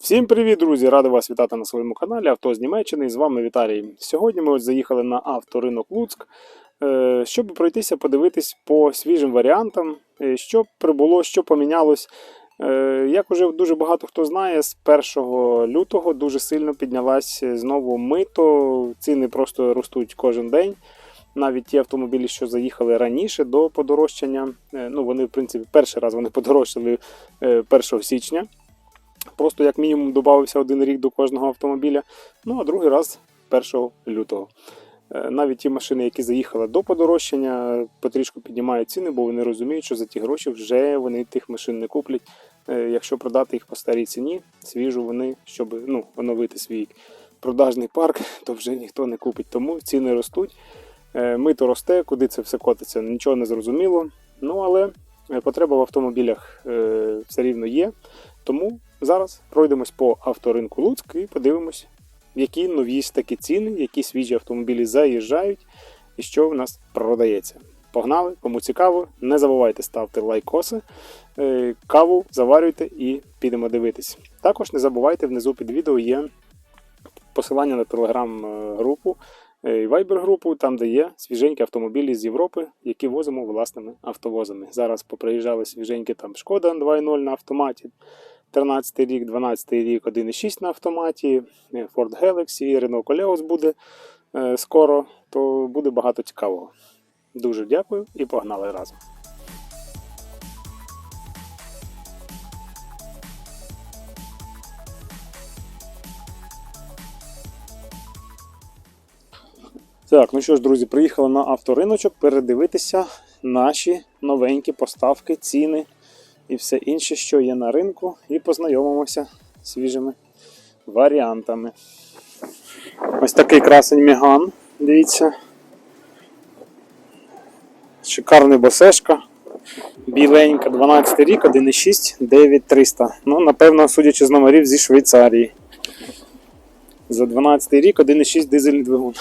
Всім привіт, друзі! Радий вас вітати на своєму каналі Авто з Німеччини. З вами Віталій. Сьогодні ми ось заїхали на авторинок Луцьк, е, щоб пройтися, подивитись по свіжим варіантам, е, що прибуло, що помінялось. Е, Як уже дуже багато хто знає, з 1 лютого дуже сильно піднялась знову мито. Ціни просто ростуть кожен день. Навіть ті автомобілі, що заїхали раніше до подорожчання, ну вони, в принципі, перший раз вони подорожчали е, 1 січня. Просто як мінімум додався один рік до кожного автомобіля. Ну а другий раз 1 лютого. Е, Навіть ті машини, які заїхали до подорожчання, потрішку піднімають ціни, бо вони розуміють, що за ті гроші вже вони тих машин не куплять. Е, Якщо продати їх по старій ціні, свіжу вони, щоб ну, оновити свій продажний парк, то вже ніхто не купить. Тому ціни ростуть. Е, Мито росте, куди це все котиться, нічого не зрозуміло. Ну але потреба в автомобілях все рівно є. Тому зараз пройдемось по авторинку Луцьк і подивимось, які нові такі ціни, які свіжі автомобілі заїжджають і що в нас продається. Погнали, кому цікаво, не забувайте ставити лайкоси, е, каву заварюйте і підемо дивитись. Також не забувайте, внизу під відео є посилання на телеграм-групу і вайбер-групу, там де є свіженькі автомобілі з Європи, які возимо власними автовозами. Зараз поприїжджали свіженькі там Шкода 2.0 на автоматі. 13 рік, 12 рік, 1.6 на автоматі, е, Ford Galaxy, Renault Koleos буде е, скоро, то буде багато цікавого. Дуже дякую і погнали разом. Так, ну що ж, друзі, приїхали на авториночок передивитися наші новенькі поставки, ціни і все інше, що є на ринку, і познайомимося свіжими варіантами. Ось такий красень Меган, дивіться. Шикарний босешка. Біленька, 12 рік, 1,6, 9300. Ну, напевно, судячи з номерів зі Швейцарії. За 12 рік 1,6 дизельний двигун.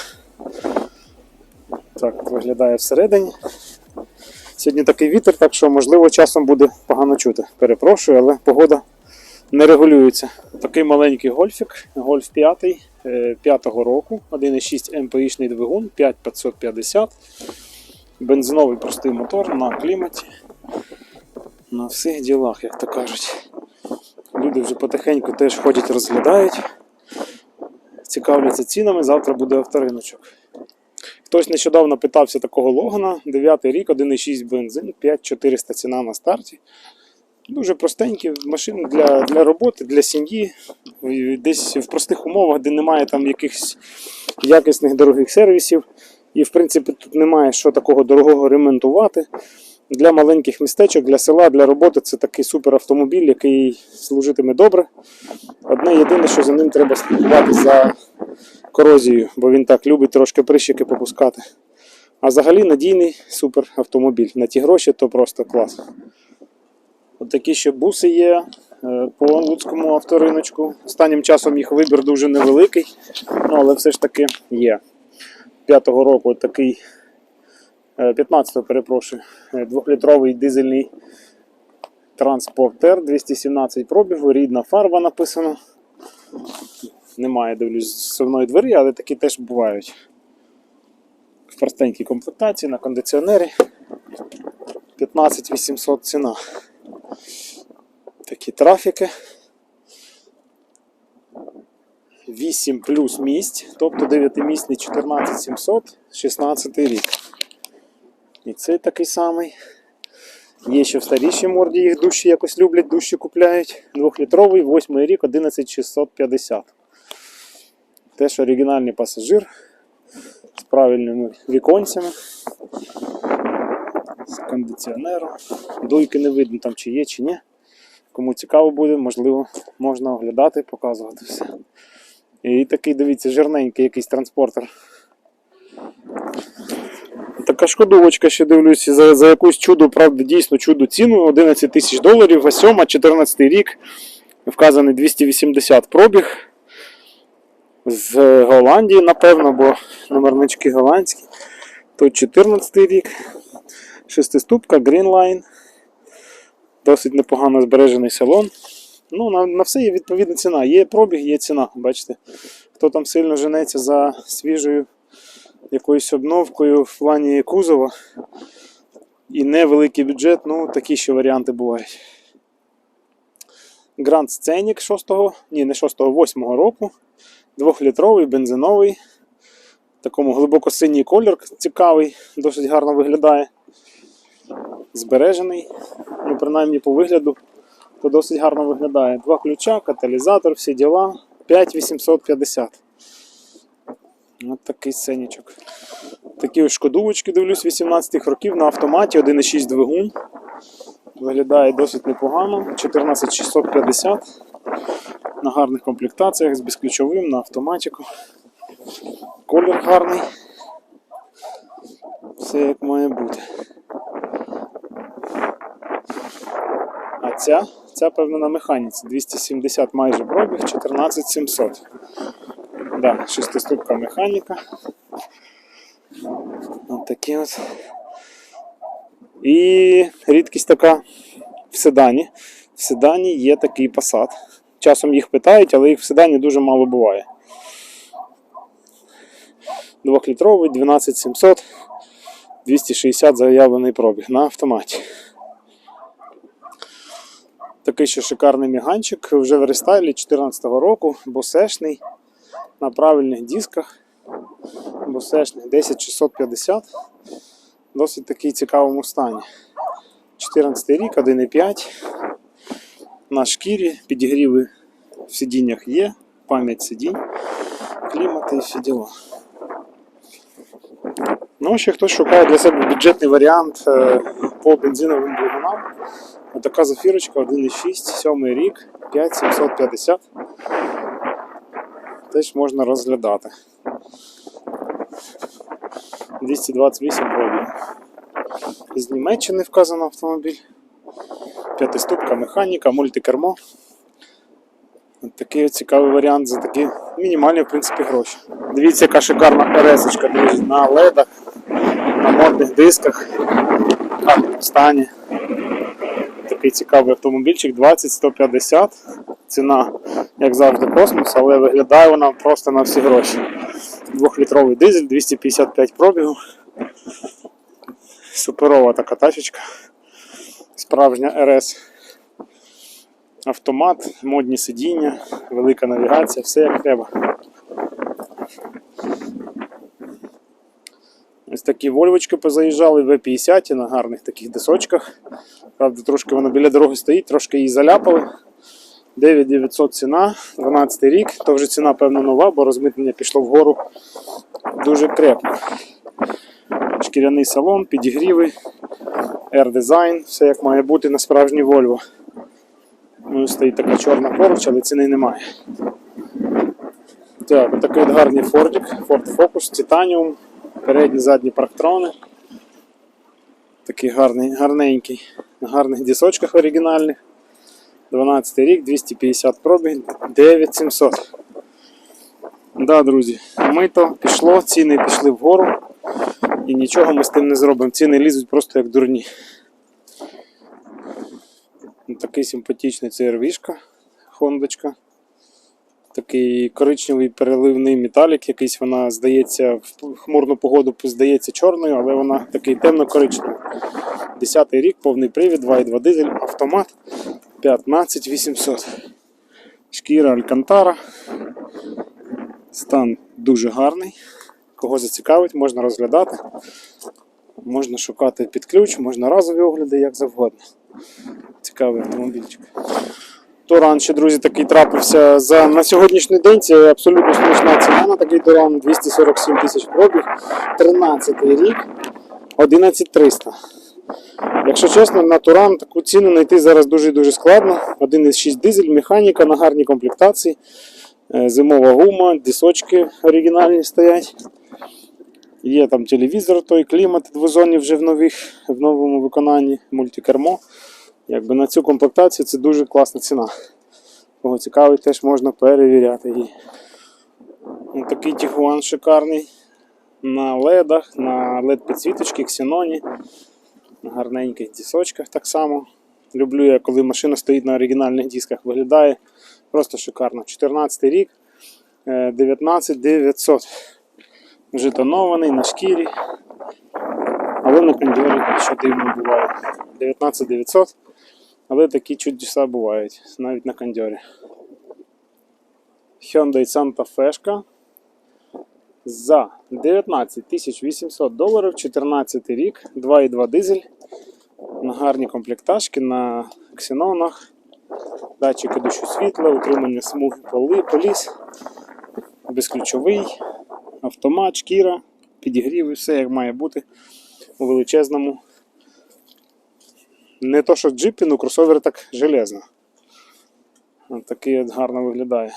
Так, виглядає всередині. Сьогодні такий вітер, так що можливо часом буде погано чути. Перепрошую, але погода не регулюється. Такий маленький гольфік, гольф 5 5-го року, 1,6 МПІшний двигун, 5550. Бензиновий простий мотор на кліматі. На всіх ділах, як то кажуть. Люди вже потихеньку теж ходять, розглядають, цікавляться цінами. Завтра буде авториночок. Хтось нещодавно питався такого Логана, 9 рік, 1,6 бензин, 5400 ціна на старті. Дуже простенькі машини для, для роботи, для сім'ї, десь в простих умовах, де немає там якихось якісних дорогих сервісів. І, в принципі, тут немає що такого дорогого ремонтувати. Для маленьких містечок, для села, для роботи це такий супер автомобіль, який служитиме добре. Одне єдине, що за ним треба слідкувати за корозією, бо він так любить трошки прищики попускати. А взагалі надійний супер автомобіль. На ті гроші то просто клас. От такі ще буси є е, по луцькому авториночку. Останнім часом їх вибір дуже невеликий, ну, але все ж таки є. 5-го року такий 15-го, перепрошую, е, двохлітровий дизельний транспортер 217 пробігу, рідна фарба написано. Немає, дивлюсь, зсувної двері, але такі теж бувають. В простенькій комплектації на кондиціонері. 15 800 ціна. Такі трафіки. 8 плюс місць, тобто 9-місний 14 700, 16 рік. І цей такий самий. Є ще в старішій морді, їх душі якось люблять, душі купляють. Двохлітровий, 8 рік, 11650. Теж оригінальний пасажир з правильними віконцями, з кондиціонером. Дуйки не видно там чи є, чи ні. Кому цікаво буде, можливо, можна оглядати, показувати все. І такий, дивіться, жирненький якийсь транспортер. Така шкодовочка, ще дивлюся, за, за якусь чудо, правда, дійсно чудо ціну 11 тисяч доларів, а 7, 14 рік, вказаний 280 пробіг. З Голландії, напевно, бо номернички голландські. Тут 14 рік. Шестиступка, Greenline. Досить непогано збережений салон. Ну, на, на все є відповідна ціна. Є пробіг, є ціна. Бачите, хто там сильно женеться за свіжою якоюсь обновкою в плані кузова і невеликий бюджет, ну такі ще варіанти бувають. Grand Scenic 6-го, ні, не 6-го, 8-го року. Двохлітровий, бензиновий. Такому глибоко синій колір цікавий, досить гарно виглядає. Збережений. Ну, принаймні по вигляду, то досить гарно виглядає. Два ключа, каталізатор, всі діла. 5850. Ось такий сценічок. Такі ось шкодувочки, дивлюсь, 18 років на автоматі, 1,6 двигун. Виглядає досить непогано. 14650 на гарних комплектаціях з безключовим на автоматику. Колір гарний. Все як має бути. А ця, ця певно на механіці. 270 майже пробіг, 14700. Да, шестиступка механіка. От такі от. І рідкість така в седані. В седані є такий Passat. Часом їх питають, але їх в седані дуже мало буває. Двохлітровий, 12700, 260 заявлений пробіг на автоматі. Такий ще шикарний міганчик, вже в рестайлі 2014 року, босешний, на правильних дисках. Босешний 10650. Досить такий цікавому стані. 14 рік, 1,5. На шкірі, підігріви в сидіннях є, пам'ять сидінь, клімати і всі діла. Ну, ще хтось шукає для себе бюджетний варіант е, по бензиновим двигунам. Така зафірочка 1,6, 7 рік, 5750. Теж можна розглядати. 228 пробіг. З Німеччини вказано автомобіль. П'ятиступка механіка, мультикермо. Такий цікавий варіант за такі мінімальні, в принципі, гроші. Дивіться, яка шикарна пересочка, друзі, на ледах, на модних дисках, в гарному стані. Такий цікавий автомобільчик 20-150. Ціна, як завжди, космос, але виглядає вона просто на всі гроші. Двохлітровий дизель, 255 пробігу. Суперова така тачечка. Справжня РС. Автомат, модні сидіння, велика навігація, все як треба. Ось такі вольвочки позаїжджали В50 на гарних таких дисочках. Правда, трошки вона біля дороги стоїть, трошки її заляпали. 9900 ціна, 12 рік, то вже ціна, певно, нова, бо розмитнення пішло вгору дуже крепко. Шкіряний салон, підігріви, R-дизайн, все як має бути на справжній Volvo. Ну, стоїть така чорна поруч, але ціни немає. Так, отакий от гарний Ford, Ford Focus, Titanium, передні задні парктрони. Такий гарний, гарненький, на гарних дісочках оригінальних. 12 рік, 250 пробіг, 9700. Да, друзі, мито пішло, ціни пішли вгору. І нічого ми з тим не зробимо. Ціни лізуть просто як дурні. Такий симпатичний CRV-шка, хондочка. Такий коричневий переливний металік, якийсь вона здається в хмурну погоду здається чорною, але вона такий темно-коричневий. 10 рік, повний привід, 2,2 дизель, автомат 15800. Шкіра Алькантара. Стан дуже гарний. Кого зацікавить, можна розглядати. Можна шукати під ключ, можна разові огляди, як завгодно. Цікавий автомобільчик. Туран ще, друзі, такий трапився за, на сьогоднішній день. Це абсолютно смішна ціна на такий Туран. 247 тисяч пробіг. 13 рік, 11300. Якщо чесно, на Туран таку ціну знайти зараз дуже-дуже складно. 1,6 дизель, механіка на гарній комплектації. Е, Зимова гума, дисочки оригінальні стоять. Є там телевізор, той клімат двозонні вже в, нових, в новому виконанні, мультикермо. Якби на цю комплектацію це дуже класна ціна. Кого цікавить, теж можна перевіряти її. Ось такий Тігуан шикарний. На ледах, на LED підсвіточки, ксеноні. На гарненьких дісочках так само. Люблю я, коли машина стоїть на оригінальних дисках, виглядає просто шикарно. 14 рік, е, 19 900. Вже тонований на шкірі. Але на кондьорі, що дивно буває. 19 900. Але такі чудеса бувають, навіть на кондьорі. Hyundai Santa Fe за 19 800 доларів, 14 рік, 2,2 дизель. На гарні комплектажки, на ксенонах, датчики дощу світла, утримання смуги поли, поліс, безключовий, автомат, шкіра, підігрів і все як має бути у величезному. Не то, що джипі, ну кросовер так железно. От такий гарно виглядає.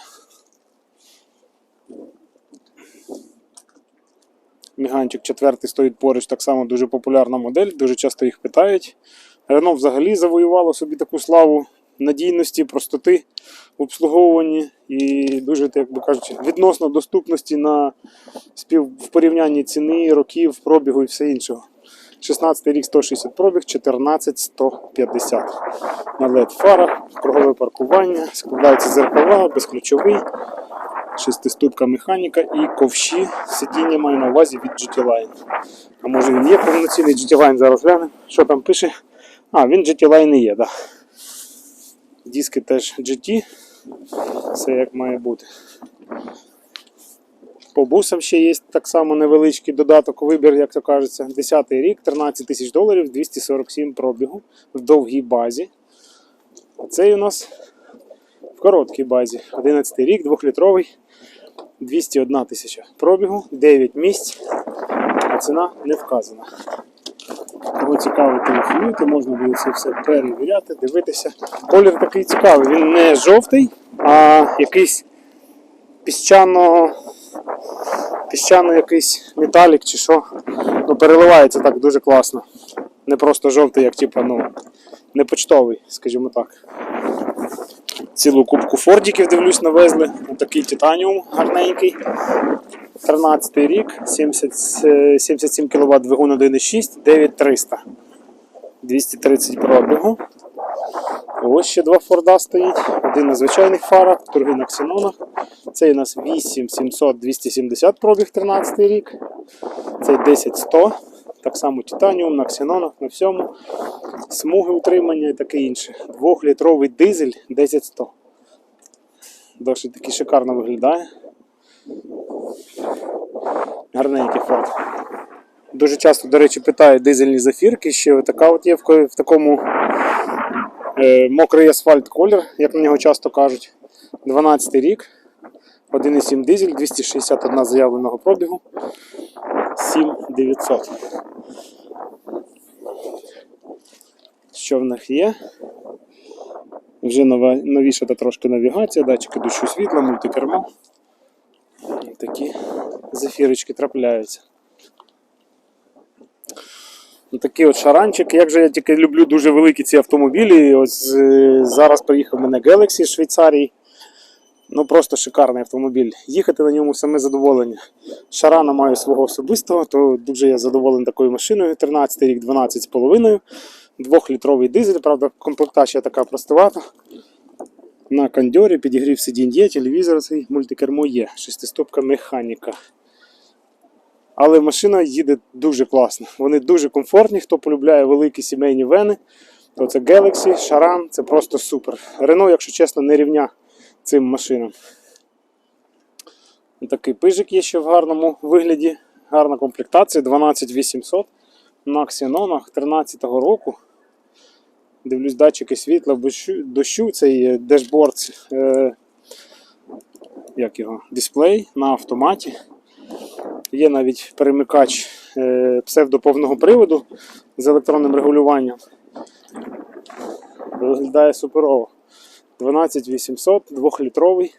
Міганчик четвертий стоїть поруч, так само дуже популярна модель, дуже часто їх питають. Рено взагалі завоювало собі таку славу надійності, простоти в обслуговуванні і дуже, як би кажучи, відносно доступності на спів в порівнянні ціни, років, пробігу і все іншого. 16 рік 160 пробіг, 14 150. На LED фарах, кругове паркування, складаються зеркала, безключовий, шестиступка механіка і ковші сидіння маю на увазі від GT Line. А може він є повноцінний GT Line, зараз глянемо. Що там пише? А, він GT Line є, так. Да. Диски теж GT. Все як має бути. По бусам ще є так само невеличкий додаток, вибір, як то кажеться. 10 рік, 13 тисяч доларів, 247 пробігу в довгій базі. А цей у нас в короткій базі. 11 рік, 2-літровий, 201 тисяча пробігу, 9 місць, а ціна не вказана. Кого цікаво, телефонуйте, можна буде це все перевіряти, дивитися. Колір такий цікавий, він не жовтий, а якийсь піщано піщано якийсь металік чи що. Ну, переливається так дуже класно. Не просто жовтий, як типу, ну, не почтовий, скажімо так. Цілу кубку фордіків дивлюсь, навезли. Такий титаніум гарненький. 13 рік, 70, е, 77 кВт двигун 1,6, 9300. 230 пробігу. Ось ще два Форда стоїть. Один на звичайних фарах, другий на ксенонах. Цей у нас 8700 270 пробіг 13 рік. Цей 10100. Так само титаніум на ксенонах, на всьому. Смуги утримання і таке інше. Двохлітровий дизель 10100. Досить таки шикарно виглядає. Гарненький форт. Дуже часто, до речі, питають дизельні зафірки, ще така от є в, такому мокрий асфальт колір, як на нього часто кажуть. 12 рік, 1,7 дизель, 261 заявленого пробігу, 7900. Що в них є? Вже нова, новіша та трошки навігація, датчики дощу світла, мультикермо. Такі зефірочки трапляються. Ну, Такий от шаранчик. Як же я тільки люблю дуже великі ці автомобілі. Ось е, зараз приїхав мене Galaxy з Швейцарії. Ну просто шикарний автомобіль. Їхати на ньому саме задоволення. Шарана маю свого особистого, то дуже я задоволений такою машиною. 13 рік 12,5. Двохлітровий дизель, правда, комплектація така простовата. На кондьорі підігрів сидінь є, телевізор цей мультикермо є, шестиступка механіка. Але машина їде дуже класно. Вони дуже комфортні. Хто полюбляє великі сімейні вени, то це Galaxy, Charan, це просто супер. Renault, якщо чесно, не рівня цим машинам. Такий пижик є ще в гарному вигляді. Гарна комплектація 12800 на ксенонах 13-го року. Дивлюсь, датчики світла, дощу цей е, дешборд, е, як його, дисплей на автоматі. Є навіть перемикач е, псевдоповного приводу з електронним регулюванням. Виглядає суперово. 12800, 2-літровий,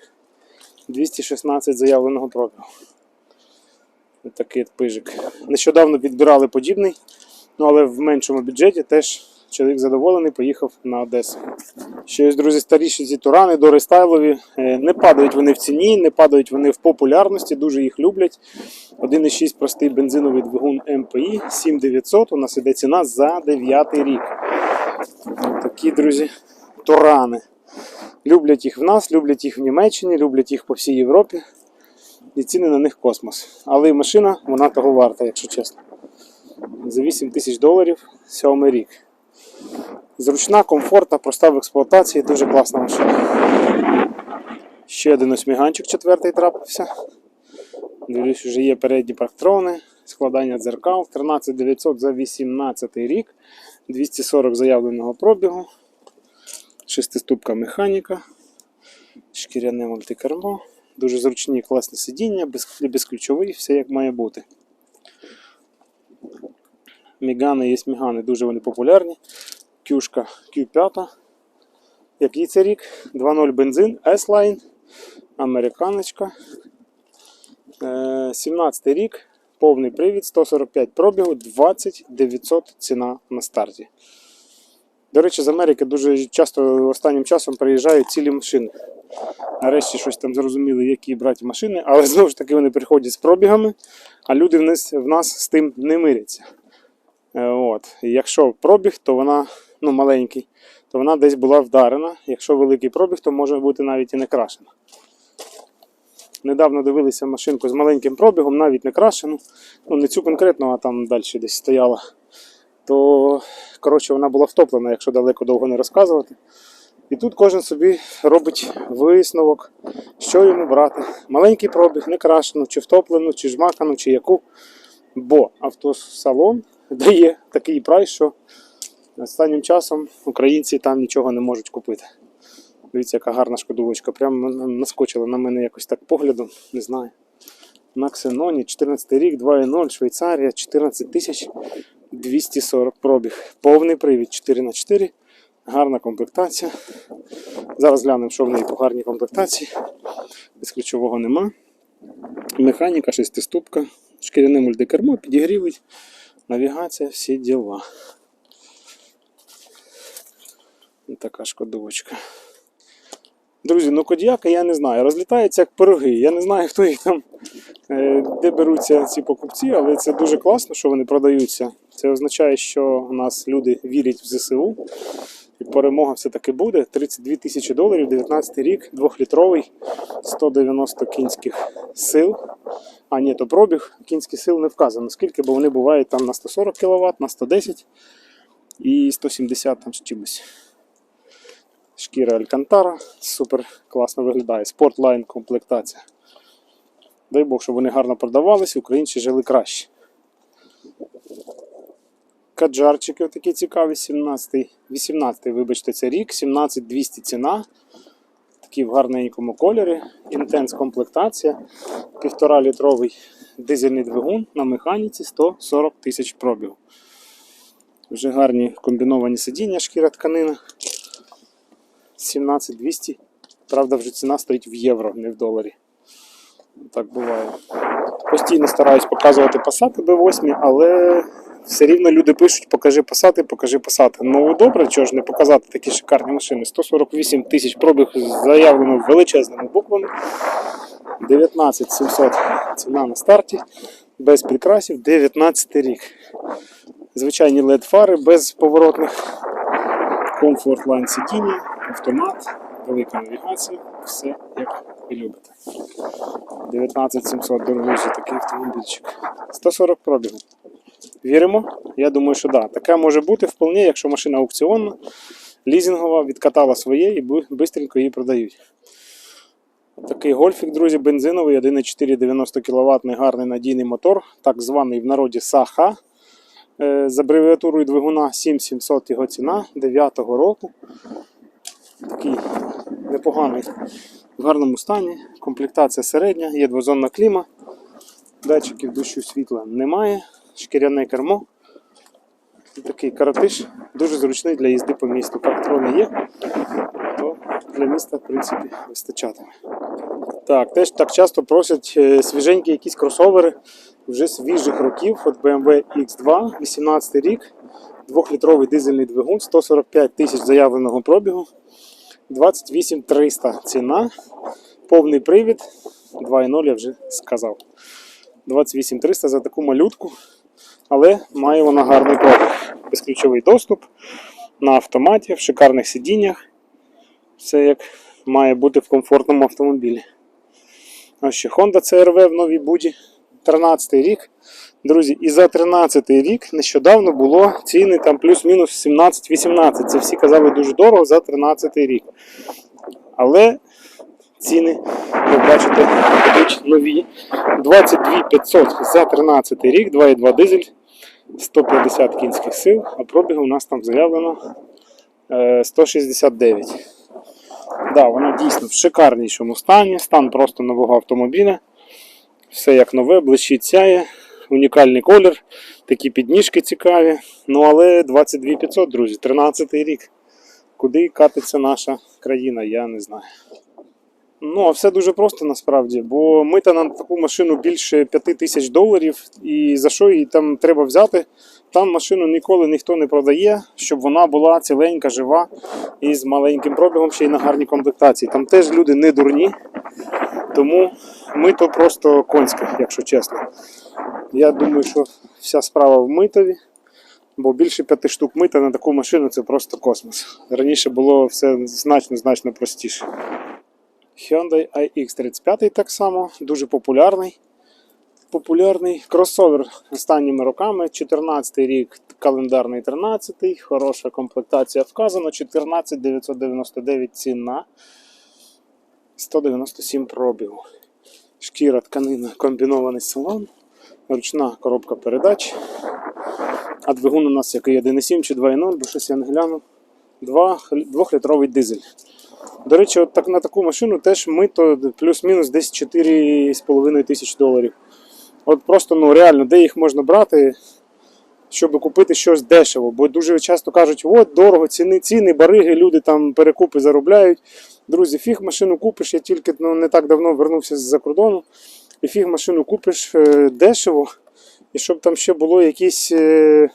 216 заявленого пробігу. Такий пижик. Нещодавно підбирали подібний, ну але в меншому бюджеті теж чоловік задоволений, поїхав на Одесу. Ще ось, друзі, старіші ці турани, дорестайлові. Е, Не падають вони в ціні, не падають вони в популярності, дуже їх люблять. 1,6 простий бензиновий двигун МПІ 7900. У нас іде ціна за 9 рік. Такі, друзі, турани. Люблять їх в нас, люблять їх в Німеччині, люблять їх по всій Європі. І ціни на них космос. Але і машина, вона того варта, якщо чесно. За 8 тисяч доларів сьомий рік. Зручна, комфортна, проста в експлуатації, дуже класна машина. Ще один осьміганчик четвертий трапився. Дивлюсь, вже є передні парктрони, складання дзеркал, 13900 за 18 рік, 240 заявленого пробігу, шестиступка механіка, шкіряне мультикермо, дуже зручні класні сидіння, без, безключовий, все як має бути. Мігани є мігани, дуже вони популярні. Кюшка Q5. Який це рік? 2.0 бензин, S-Line, американочка. Е, 17 рік, повний привід, 145 пробігу, 20 900 ціна на старті. До речі, з Америки дуже часто останнім часом приїжджають цілі машини. Нарешті щось там зрозуміли, які брати машини, але знову ж таки вони приходять з пробігами, а люди в нас, в нас з тим не миряться. Е, От. Якщо пробіг, то вона ну, маленький, то вона десь була вдарена. Якщо великий пробіг, то може бути навіть і не крашена. Недавно дивилися машинку з маленьким пробігом, навіть не крашену. Ну, не цю конкретну, а там далі десь стояла. То, коротше, вона була втоплена, якщо далеко довго не розказувати. І тут кожен собі робить висновок, що йому брати. Маленький пробіг, не крашену, чи втоплену, чи жмакану, чи яку. Бо автосалон дає такий прайс, що останнім часом українці там нічого не можуть купити. Дивіться, яка гарна шкодувочка. Прямо наскочила на мене якось так поглядом, не знаю. На Ксеноні, 14 рік, 2.0, Швейцарія, 14 тисяч 240 пробіг. Повний привід 4х4. Гарна комплектація. Зараз глянемо, що в неї по гарній комплектації. Без ключового нема. Механіка, шестиступка, шкіряне мультикермо, підігрівить, навігація, всі діла. Така шкодовочка. Друзі, ну кодіяка я не знаю. Розлітаються як пироги. Я не знаю, хто їх там, е, де беруться ці покупці, але це дуже класно, що вони продаються. Це означає, що у нас люди вірять в ЗСУ. І перемога все-таки буде. 32 тисячі доларів, 19 рік, 2-літровий, 190 кінських сил. А ні, то пробіг кінських сил не вказано. Скільки, бо вони бувають там на 140 кВт, на 110 і 170 там з чимось. Шкіра Алькантара, супер класно виглядає. Спортлайн комплектація. Дай Бог, щоб вони гарно продавалися, українці жили краще. Каджарчики такі цікаві, 17, 18, вибачте, це рік, 17200 ціна. Такі в гарненькому кольорі. Інтенс комплектація. 1,5 літровий дизельний двигун на механіці 140 тисяч пробігу. Вже гарні комбіновані сидіння, шкіра тканина. 17200. Правда, вже ціна стоїть в євро, не в доларі. Так буває. Постійно стараюсь показувати пасати B8, але все рівно люди пишуть, покажи пасати, покажи пасати. Ну добре, чого ж не показати такі шикарні машини. 148 тисяч пробіг заявлено величезними буквами. 19 700 ціна на старті, без прикрасів, 19 рік. Звичайні LED фари без поворотних, комфорт лайн сидіння, автомат, велика навігація, все як ви любите. 19700 дорогущий такий автомобільчик. 140 пробігу. Віримо? Я думаю, що. Да. Таке може бути вполне, якщо машина аукціонна, лізингова, відкатала своє і швидко її продають. Такий гольфік, друзі, бензиновий, 1,4 90 кВт, гарний надійний мотор, так званий в народі Саха. Е, З абревіатурою двигуна 7700 його ціна 9-го року. Такий непоганий в гарному стані. Комплектація середня, є двозонна кліма. Датчиків дощу світла немає. Шкіряне кермо. Такий каратиш дуже зручний для їзди по місту. Парктрони є, то для міста, в принципі, вистачатиме. Так, теж так часто просять е, свіженькі якісь кросовери вже свіжих років. От BMW X2, 18 рік, 2-літровий дизельний двигун, 145 тисяч заявленого пробігу, 28 300 ціна, повний привід, 2.0 я вже сказав. 28 300 за таку малютку, але має вона гарний пробіг. Безключовий доступ, на автоматі, в шикарних сидіннях. Все як має бути в комфортному автомобілі. Ось ще Honda CRV в новій буді. 13 рік. Друзі, і за 13 рік нещодавно було ціни там плюс-мінус 17-18. Це всі казали дуже дорого за 13 рік. Але ціни, ви бачите, нові. 22 500 за 13 рік, 2,2 дизель, 150 кінських сил, а пробігу у нас там заявлено е, 169. Да, вона дійсно в шикарнішому стані, стан просто нового автомобіля. Все як нове, блищить сяє, унікальний колір, такі підніжки цікаві. Ну але 22 500, друзі, 13 рік. Куди катиться наша країна, я не знаю. Ну, а все дуже просто насправді, бо мита на таку машину більше 5 тисяч доларів, і за що її там треба взяти? Там машину ніколи ніхто не продає, щоб вона була ціленька, жива і з маленьким пробігом ще й на гарній комплектації. Там теж люди не дурні, тому мито просто конське, якщо чесно. Я думаю, що вся справа в митові, бо більше п'яти штук мита на таку машину це просто космос. Раніше було все значно-значно простіше. Hyundai iX35 так само, дуже популярний. Популярний кросовер останніми роками. 14 рік, календарний 13-й, хороша комплектація вказано. 14 999 ціна. 197 пробігу. Шкіра тканина, комбінований салон, ручна коробка передач. А двигун у нас який 1,7 чи 2,0, бо щось я не глянув. 2-літровий дизель. До речі, от так, на таку машину теж мито плюс-мінус десь 4,5 тисяч доларів. От просто ну реально, де їх можна брати, щоб купити щось дешево. Бо дуже часто кажуть, от дорого, ціни, ціни, бариги, люди там перекупи заробляють. Друзі, фіг машину купиш, я тільки ну, не так давно вернувся з-за кордону. І фіг машину купиш е, дешево, і щоб там ще було якісь. Е,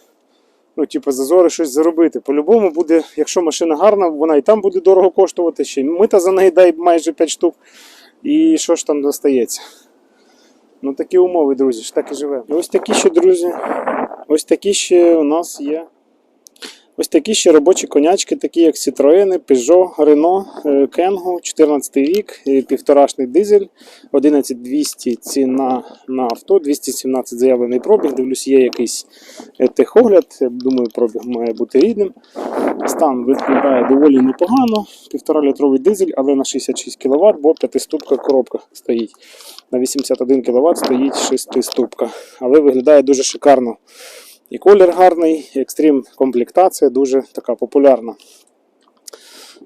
ну, типу, зазори щось заробити. По-любому буде, якщо машина гарна, вона і там буде дорого коштувати, ще мита за неї дай майже 5 штук. І що ж там достається? Ну такі умови, друзі, ж так і живе. Ось такі ще, друзі. Ось такі ще у нас є. Ось такі ще робочі конячки, такі як Citroen, Peugeot, Renault, е, Kangoo, 14 рік, е, півторашний дизель, 11200 ціна на авто, 217 заявлений пробіг. Дивлюсь, є якийсь е, техогляд. Думаю, пробіг має бути рідним. Стан виглядає доволі непогано. 1,5 літровий дизель, але на 66 кВт, бо 5-ступка коробка стоїть. На 81 кВт стоїть 6-ступка. Але виглядає дуже шикарно. І колір гарний, і екстрім комплектація дуже така популярна.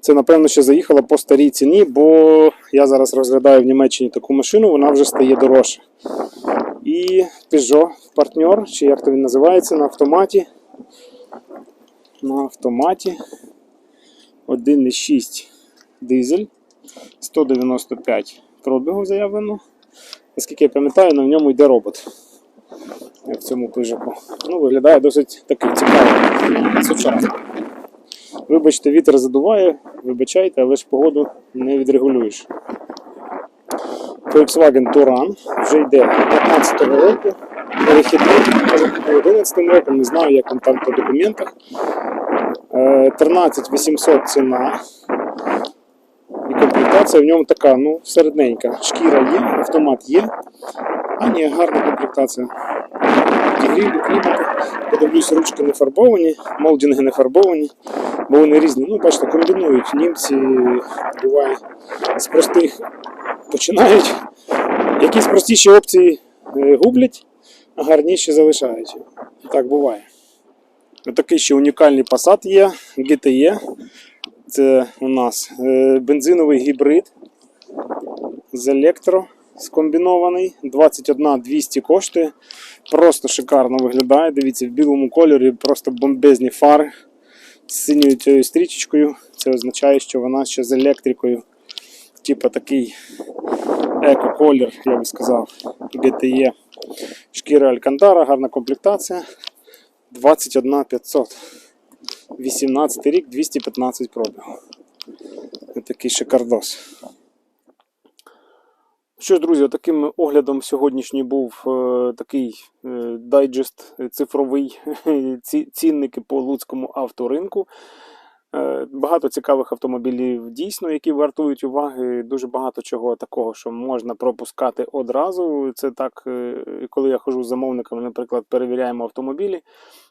Це, напевно, ще заїхала по старій ціні, бо я зараз розглядаю в Німеччині таку машину, вона вже стає дорожче. І Peugeot партнер, чи як то він називається, на автоматі. На автоматі 1,6 дизель, 195 пробігу заявлено. Наскільки я пам'ятаю, на ньому йде робот в цьому пижику. Ну, виглядає досить такий цікавий, сучасний. Вибачте, вітер задуває, вибачайте, але ж погоду не відрегулюєш. Volkswagen Touran вже йде 15-го року, перехідний, бути 11 роком, не знаю, як він там по документах. Е, 13 800 ціна. І комплектація в ньому така, ну, середненька. Шкіра є, автомат є. А ні, гарна комплектація. Підігрів до. Подивлюсь, ручки не фарбовані, молдинги не фарбовані, бо вони різні. Ну, бачите, комбінують. Німці буває з простих починають. Якісь простіші опції е, гублять, а гарніші залишають. Так буває. Отакий ще унікальний Passat є, GTE. Це у нас е, бензиновий гібрид з електро скомбінований. 21 200 коштує. Просто шикарно виглядає. Дивіться, в білому кольорі просто бомбезні фари з синьою цією стрічечкою. Це означає, що вона ще з електрикою. Типа такий еко-колір, я би сказав, GTE. Шкіра Алькантара, гарна комплектація. 21 500. 18 рік, 215 пробігу. Такий шикардос. Що ж, друзі, таким оглядом сьогоднішній був е, такий е, дайджест цифровий ці, цінники по луцькому авторинку. Е, Багато цікавих автомобілів дійсно, які вартують уваги. Дуже багато чого такого, що можна пропускати одразу. Це так, е, коли я хожу з замовниками, наприклад, перевіряємо автомобілі,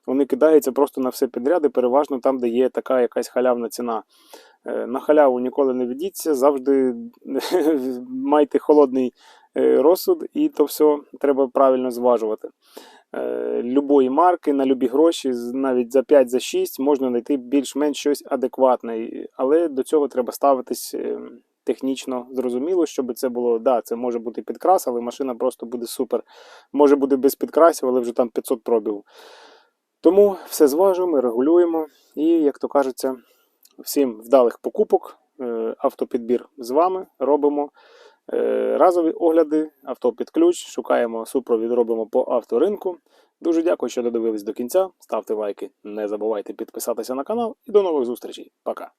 вони кидаються просто на все підряд, і переважно там, де є така якась халявна ціна. Е, На халяву ніколи не ведіться, завжди майте холодний розсуд, і то все треба правильно зважувати. Е, Любої марки на любі гроші, навіть за 5 за 6 можна знайти більш-менш щось адекватне, але до цього треба ставитись е, технічно зрозуміло, щоб це було. Да, це може бути підкрас, але машина просто буде супер. Може бути без підкрасів, але вже там 500 пробів. Тому все зважуємо, регулюємо і, як то кажеться, всім вдалих покупок. Е, Автопідбір з вами робимо. Е, Разові огляди, авто під ключ, шукаємо супровід, робимо по авторинку. Дуже дякую, що додивились до кінця. Ставте лайки, не забувайте підписатися на канал і до нових зустрічей. Пока.